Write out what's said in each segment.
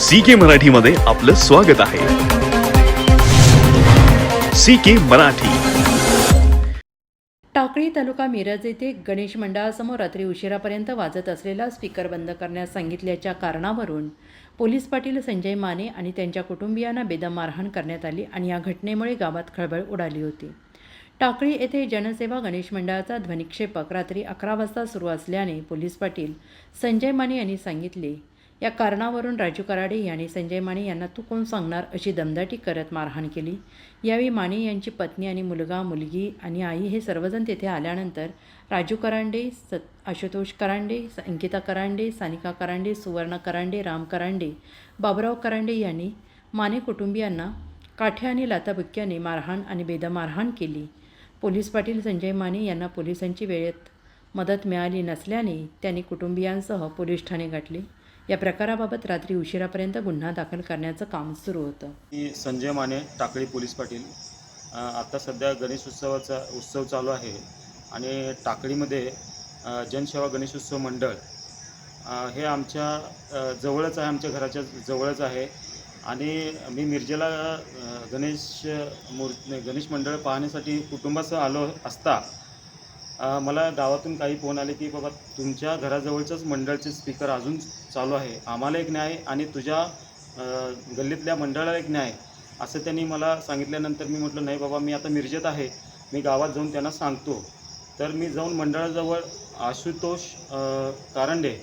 C के मराठीमध्ये आपलं स्वागत आहे. C K Marathi. टाकळी तालुका मिरज येथे गणेश मंडळासमोर रात्री उशिरापर्यंत वाजत असलेला स्पीकर बंद करण्यास सांगितल्याच्या कारणावरून पोलीस पाटील संजय माने आणि त्यांच्या कुटुंबियांना बेदम मारहाण करण्यात आली आणि या घटनेमुळे गावात खळबळ उडाली होती. टाकळी येथे जनसेवा गणेश मंडळाचा ध्वनिक्षेपक रात्री अकरा वाजता सुरू असल्याने पोलीस पाटील संजय माने यांनी सांगितले या कारणावरून राजू कराडे यांनी संजय माने यांना तू कोण सांगणार अशी दमदाटी करत मारहाण केली. यावेळी माने यांची पत्नी आणि मुलगा मुलगी आणि आई हे सर्वजण तेथे आल्यानंतर राजू करांडे सत आशुतोष करांडे अंकिता करांडे सानिका करांडे सुवर्णा करांडे राम करांडे बाबराव करांडे यांनी माने कुटुंबियांना काठ्या आणि लाताबुक्क्याने मारहाण आणि बेदमारहाण केली. पोलीस पाटील संजय माने यांना पोलिसांची वेळेत मदत मिळाली नसल्याने त्यांनी कुटुंबियांसह पोलीस ठाणे गाठले. या प्रकाराबाबत रात्री उशिरापर्यंत गुन्हा दाखल करण्याचं काम सुरू होतं. मी संजय माने टाकळी पोलीस पाटील. आता सध्या गणेश उत्सवाचा उत्सव चालू आहे. आणि टाकळीमध्ये जनसेवा गणेश उत्सव मंडळ हे आमच्या जवळच आहे आमच्या घराच्या जवळच आहे. आणि मी मिरजेला गणेश मूर् गणेश मंडळ पाहण्यासाठी कुटुंबासह आलो असता मला गावातून काही फोन आले की बाबा तुमच्या घराजवळचंच मंडळचे स्पीकर अजून चालू आहे. आम्हाला एक न्याय आणि तुझ्या गल्लीतल्या मंडळाला एक न्याय. असं त्यांनी मला सांगितल्यानंतर मी म्हटलं नाही बाबा मी आता मिरजेत आहे. मी गावात जाऊन त्यांना सांगतो. तर मी जाऊन मंडळाजवळ आशुतोष कारंडे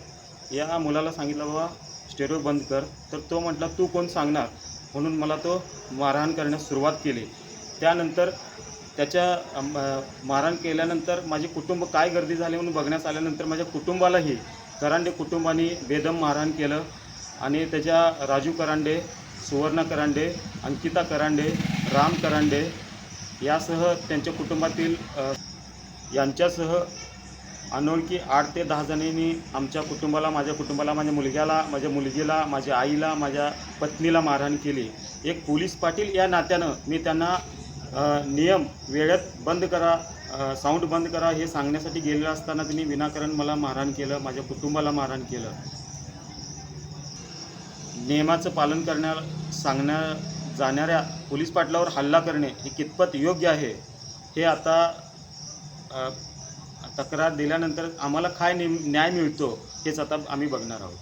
या मुलाला सांगितलं बाबा स्टेरिओ बंद कर. तर तो म्हटला तू कोण सांगणार? म्हणून मला तो मारहाण करण्यास सुरुवात केली. त्यानंतर त्याच्या मारहाण केल्यानंतर माझे कुटुंब काय गर्दी झाली म्हणून बघण्यास आल्यानंतर माझ्या कुटुंबालाही करांडे कुटुंबाने बेदम मारहाण केलं. आणि त्याच्या राजू करांडे सुवर्णा करांडे अंकिता करांडे राम करांडे यासह त्यांच्या कुटुंबातील यांच्यासह अनोळखी आठ ते दहा जणांनी आमच्या कुटुंबाला माझ्या कुटुंबाला माझ्या मुलग्याला माझ्या मुलगीला माझ्या आईला माझ्या पत्नीला मारहाण केली. एक पोलीस पाटील या नात्यानं मी त्यांना नियम वेळेत बंद करा साऊंड बंद करा हे सांगण्यासाठी गेलेलं असताना त्यांनी विनाकारण मला मारहाण केलं माझ्या कुटुंबाला मारहाण केलं. नियमाचं पालन करण्या सांगण्या जाणाऱ्या पोलीस पाटलावर हल्ला करणे हे कितपत योग्य आहे हे आता तक्रार दिल्यानंतर आम्हाला काय न्याय मिळतो हेच आता आम्ही बघणार आहोत.